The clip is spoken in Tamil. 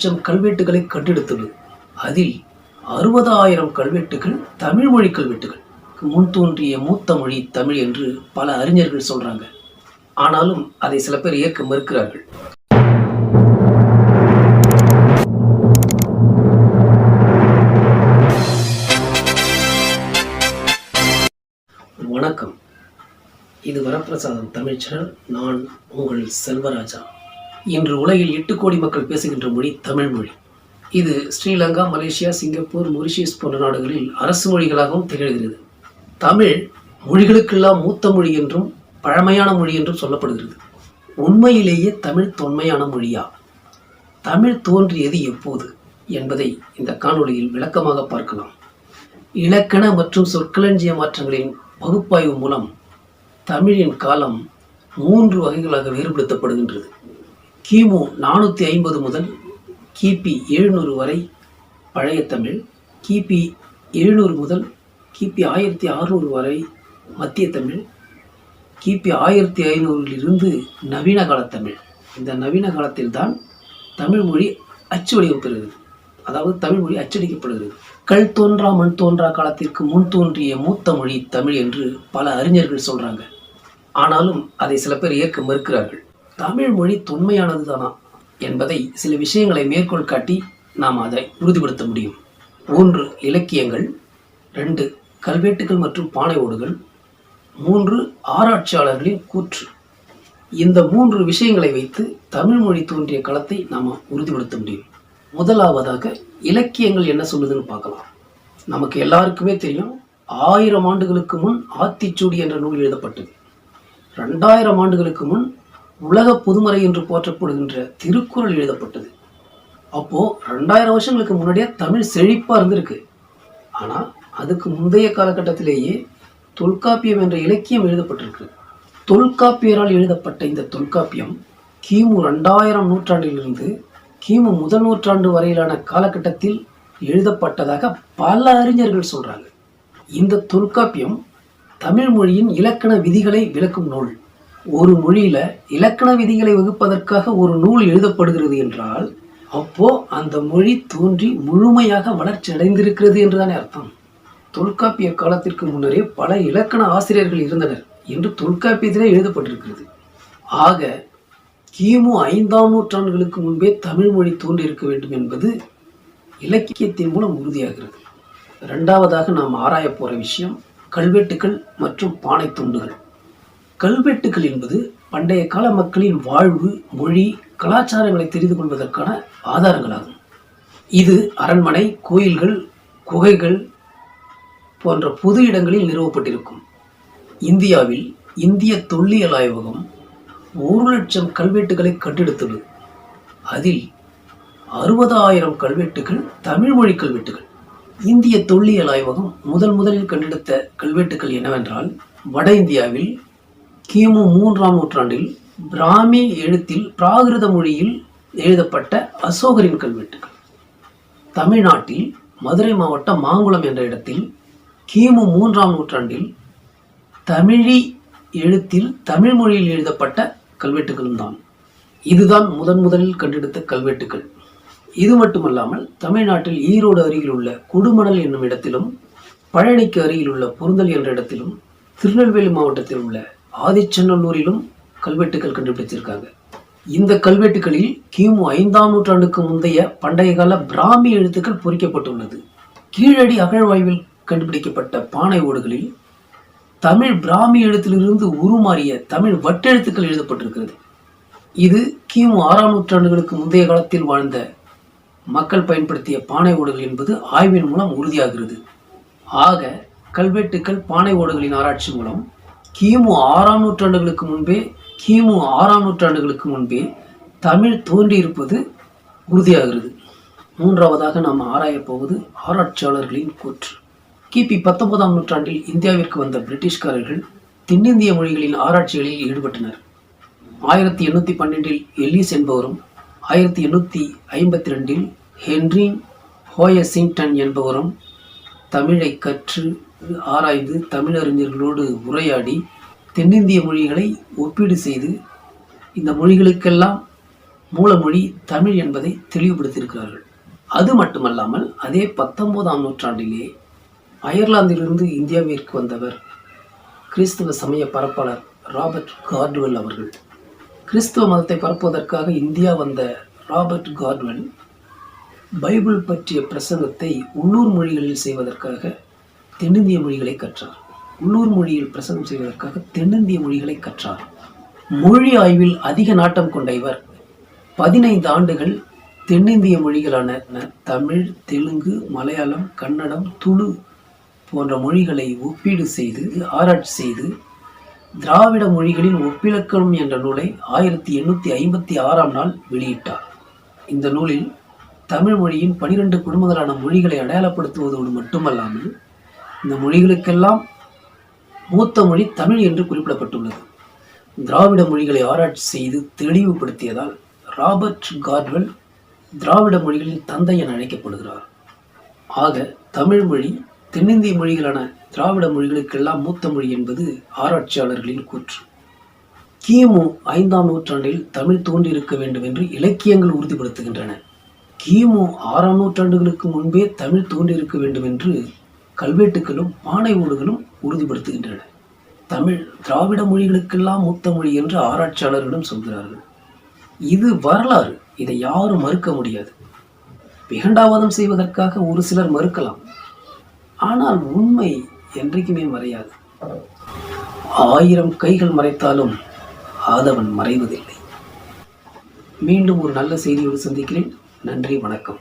லட்சம் கல்வெட்டுகளை கண்டெடுத்துள்ளது அதில் அறுபதாயிரம் கல்வெட்டுகள் தமிழ் மொழி கல்வெட்டுகள். முன் தோன்றிய மூத்த மொழி தமிழ் என்று பல அறிஞர்கள் சொல்றாங்க. ஆனாலும் அதை சில பேர் ஏற்க மறுக்கிறார்கள். வணக்கம். இது வரப்பிரசாதம் தமிழ் சேனல். நான் உங்கள் செல்வராஜா. இன்று உலகில் எட்டு கோடி மக்கள் பேசுகின்ற மொழி தமிழ் மொழி. இது ஸ்ரீலங்கா மலேசியா சிங்கப்பூர் மொரிஷியஸ் போன்ற நாடுகளில் அரசு மொழிகளாகவும் திகழ்கிறது. தமிழ் மொழிகளுக்கெல்லாம் மூத்த மொழி என்றும் பழமையான மொழி என்றும் சொல்லப்படுகிறது. உண்மையிலேயே தமிழ் தொன்மையான மொழியா? தமிழ் தோன்றியது எப்போது என்பதை இந்த காணொளியில் விளக்கமாக பார்க்கலாம். இலக்கண மற்றும் சொற்களஞ்சிய மாற்றங்களின் பகுப்பாய்வு மூலம் தமிழின் காலம் மூன்று வகைகளாக வேறுபடுத்தப்படுகின்றது. கிமு நானூற்றி ஐம்பது முதல் கிபி எழுநூறு வரை பழைய தமிழ் கிபி எழுநூறு முதல் கிபி ஆயிரத்தி அறுநூறு வரை மத்திய தமிழ் கிபி ஆயிரத்தி ஐநூறிலிருந்து நவீன கால தமிழ். இந்த நவீன காலத்தில்தான் தமிழ்மொழி அச்சு வடிவம் பெறுகிறது. அதாவது தமிழ்மொழி அச்சடிக்கப்படுகிறது. கல் தோன்றா மண் தோன்றா காலத்திற்கு முன் தோன்றிய மூத்த மொழி தமிழ் என்று பல அறிஞர்கள் சொல்கிறாங்க ஆனாலும் அதை சில பேர் ஏற்க மறுக்கிறார்கள். தமிழ் மொழி தொன்மையானது தானா என்பதை சில விஷயங்களை மேற்கோள் காட்டி நாம் அதை உறுதிப்படுத்த முடியும். ஒன்று இலக்கியங்கள். ரெண்டு கல்வெட்டுகள் மற்றும் பானை ஓடுகள் மூன்று ஆராய்ச்சியாளர்களின் கூற்று. இந்த மூன்று விஷயங்களை வைத்து தமிழ் மொழி தோன்றிய களத்தை நாம் உறுதிப்படுத்த முடியும். முதலாவதாக இலக்கியங்கள் என்ன சொல்லுதுன்னு பார்க்கலாம். நமக்கு எல்லாருக்குமே தெரியும் ஆயிரம் ஆண்டுகளுக்கு முன் ஆத்திச்சூடி என்ற நூல் எழுதப்பட்டது. ரெண்டாயிரம் ஆண்டுகளுக்கு முன் உலக பொதுமறை என்று போற்றப்படுகின்ற திருக்குறள் எழுதப்பட்டது. அப்போ ரெண்டாயிரம் வருஷங்களுக்கு முன்னாடியே தமிழ் செழிப்பாக இருந்திருக்கு. ஆனால் அதுக்கு முந்தைய காலகட்டத்திலேயே தொல்காப்பியம் என்ற இலக்கியம் எழுதப்பட்டிருக்கு. தொல்காப்பியரால் எழுதப்பட்ட இந்த தொல்காப்பியம் கிமு ரெண்டாயிரம் நூற்றாண்டிலிருந்து கிமு முதல் நூற்றாண்டு வரையிலான காலகட்டத்தில் எழுதப்பட்டதாக பல அறிஞர்கள் சொல்றாங்க. இந்த தொல்காப்பியம் தமிழ் மொழியின் இலக்கண விதிகளை விளக்கும் நூல். ஒரு மொழியில இலக்கண விதிகளை வகுப்பதற்காக ஒரு நூல் எழுதப்படுகிறது என்றால் அப்போ அந்த மொழி தோன்றி முழுமையாக வளர்ச்சி அடைந்திருக்கிறது என்றுதானே அர்த்தம். தொல்காப்பிய காலத்திற்கு முன்னரே பல இலக்கண ஆசிரியர்கள் இருந்தனர் என்று தொல்காப்பியத்திலே எழுதப்பட்டிருக்கிறது. ஆக கிமு ஐந்தாம் நூற்றாண்டுகளுக்கு முன்பே தமிழ் மொழி தோன்றியிருக்க வேண்டும் என்பது இலக்கியத்தின் மூலம் உறுதியாகிறது. இரண்டாவதாக நாம் ஆராயப் விஷயம் கல்வெட்டுகள் மற்றும் பானை துண்டுகள். கல்வெட்டுகள் என்பது பண்டைய கால மக்களின் வாழ்வு மொழி கலாச்சாரங்களை தெரிந்து கொள்வதற்கான ஆதாரங்களாகும். இது அரண்மனை கோயில்கள் குகைகள் போன்ற பொது இடங்களில் நிறுவப்பட்டிருக்கும். இந்தியாவில் இந்திய தொல்லியல் ஆய்வகம் ஒரு லட்சம் கல்வெட்டுகளை கண்டெடுத்துள்ளது. அதில் அறுபதாயிரம் கல்வெட்டுகள் தமிழ் மொழி கல்வெட்டுகள். இந்திய தொல்லியல் ஆய்வகம் முதல் முதலில் கண்டெடுத்த கல்வெட்டுகள் என்னவென்றால் வட இந்தியாவில் கிமு மூன்றாம் நூற்றாண்டில் பிராமி எழுத்தில் பிராகிருத மொழியில் எழுதப்பட்ட அசோகரின் கல்வெட்டுகள். தமிழ்நாட்டில் மதுரை மாவட்டம் மாங்குளம் என்ற இடத்தில் கிமு மூன்றாம் நூற்றாண்டில் தமிழி எழுத்தில் தமிழ் மொழியில் எழுதப்பட்ட கல்வெட்டுகளும் தான். இதுதான் முதன் முதலில் கண்டெடுத்த கல்வெட்டுகள். இது மட்டுமல்லாமல் தமிழ்நாட்டில் ஈரோடு அருகில் உள்ள கொடுமணல் என்னும் இடத்திலும் பழனிக்கு அருகில் உள்ள பொருந்தல் என்ற இடத்திலும் திருநெல்வேலி மாவட்டத்தில் உள்ள ஆதிச்சநல்லூரிலும் கல்வெட்டுகள் கண்டுபிடிச்சிருக்காங்க இந்த கல்வெட்டுகளில் கிமு ஐந்தாம் நூற்றாண்டுக்கு முந்தைய பண்டைய கால பிராமி எழுத்துக்கள் பொறிக்கப்பட்டுள்ளது. கீழடி அகழ்வாய்வில் கண்டுபிடிக்கப்பட்ட பானை ஓடுகளில் தமிழ் பிராமி எழுத்திலிருந்து உருமாறிய தமிழ் வட்டெழுத்துக்கள் எழுதப்பட்டிருக்கிறது. இது கிமு ஆறாம் நூற்றாண்டுகளுக்கு முந்தைய காலத்தில் வாழ்ந்த மக்கள் பயன்படுத்திய பானை ஓடுகள் என்பது ஆய்வின் மூலம் உறுதியாகிறது. ஆக கல்வெட்டுக்கள் பானை ஓடுகளின் ஆராய்ச்சி மூலம் கிமு ஆறாம் நூற்றாண்டுகளுக்கு முன்பே கிமு ஆறாம் நூற்றாண்டுகளுக்கு முன்பே தமிழ் தோன்றியிருப்பது உறுதியாகிறது. மூன்றாவதாக நாம் ஆராயப் போவது ஆராய்ச்சியாளர்களின் கூற்று. கிபி பத்தொன்பதாம் நூற்றாண்டில் இந்தியாவிற்கு வந்த பிரிட்டிஷ்காரர்கள் தென்னிந்திய மொழிகளின் ஆராய்ச்சிகளில் ஈடுபட்டனர். ஆயிரத்தி எண்ணூற்றி பன்னெண்டில் எல்லிஸ் என்பவரும் ஆயிரத்தி எண்ணூற்றி ஐம்பத்தி ரெண்டில் ஹென்றி ஹோயசிங்டன் என்பவரும் தமிழை கற்று ஆராய்ந்து தமிழறிஞர்களோடு உரையாடி தென்னிந்திய மொழிகளை ஒப்பீடு செய்து இந்த மொழிகளுக்கெல்லாம் மூலமொழி தமிழ் என்பதை தெளிவுபடுத்தியிருக்கிறார்கள். அது மட்டுமல்லாமல் அதே பத்தொன்பதாம் நூற்றாண்டிலே அயர்லாந்திலிருந்து இந்தியாவிற்கு வந்தவர் கிறிஸ்துவ சமய பரப்பாளர் ராபர்ட் கார்டுவெல் அவர்கள். கிறிஸ்துவ மதத்தை பரப்புவதற்காக இந்தியா வந்த ராபர்ட் கார்டுவெல் பைபிள் பற்றிய பிரசங்கத்தை உள்ளூர் மொழிகளில் செய்வதற்காக தென்னிந்திய மொழிகளை கற்றார். உள்ளூர் மொழியில் பிரசங்கம் செய்வதற்காக தென்னிந்திய மொழிகளை கற்றார். மொழி ஆய்வில் அதிக நாட்டம் கொண்ட இவர் பதினைந்து ஆண்டுகள் தென்னிந்திய மொழிகளான ந- தமிழ் தெலுங்கு மலையாளம் கன்னடம் துளு போன்ற மொழிகளை ஒப்பீடு செய்து ஆராய்ச்சி செய்து திராவிட மொழிகளின் ஒப்பிலக்கணம் என்ற நூலை ஆயிரத்தி எண்ணூற்றி ஐம்பத்தி ஆறாம் நாள் வெளியிட்டார். இந்த நூலில் தமிழ் மொழியின் பனிரெண்டு குடும்பங்களான மொழிகளை அடையாளப்படுத்துவதோடு மட்டுமல்லாமல் இந்த மொழிகளுக்கெல்லாம் மூத்த மொழி தமிழ் என்று குறிப்பிடப்பட்டுள்ளது. திராவிட மொழிகளை ஆராய்ச்சி செய்து தெளிவுபடுத்தியதால் ராபர்ட் கார்ட்வெல் திராவிட மொழிகளின் தந்தை என அழைக்கப்படுகிறார். ஆக தமிழ் மொழி தென்னிந்திய மொழிகளான திராவிட மொழிகளுக்கெல்லாம் மூத்த மொழி என்பது ஆராய்ச்சியாளர்களின் கூற்று. கிமு ஐந்தாம் நூற்றாண்டில் தமிழ் தோன்றியிருக்க வேண்டும் என்று இலக்கியங்கள் உறுதிப்படுத்துகின்றன. கிமு ஆறாம் நூற்றாண்டுகளுக்கு முன்பே தமிழ் தோன்றியிருக்க வேண்டும் என்று கல்வெட்டுகளும் பானை ஓடுகளும் உறுதிப்படுத்துகின்றன. தமிழ் திராவிட மொழிகளுக்கெல்லாம் மூத்த மொழி என்று ஆராய்ச்சியாளர்களும் சொல்கிறார்கள். இது வரலாறு. இதை யாரும் மறுக்க முடியாது. விகண்டாவாதம் செய்வதற்காக ஒரு சிலர் மறுக்கலாம். ஆனால் உண்மை என்றைக்குமே மறையாது. ஆயிரம் கைகள் மறைத்தாலும் ஆதவன் மறைவதில்லை. மீண்டும் ஒரு நல்ல செய்தியோடு சந்திக்கிறேன். நன்றி வணக்கம்.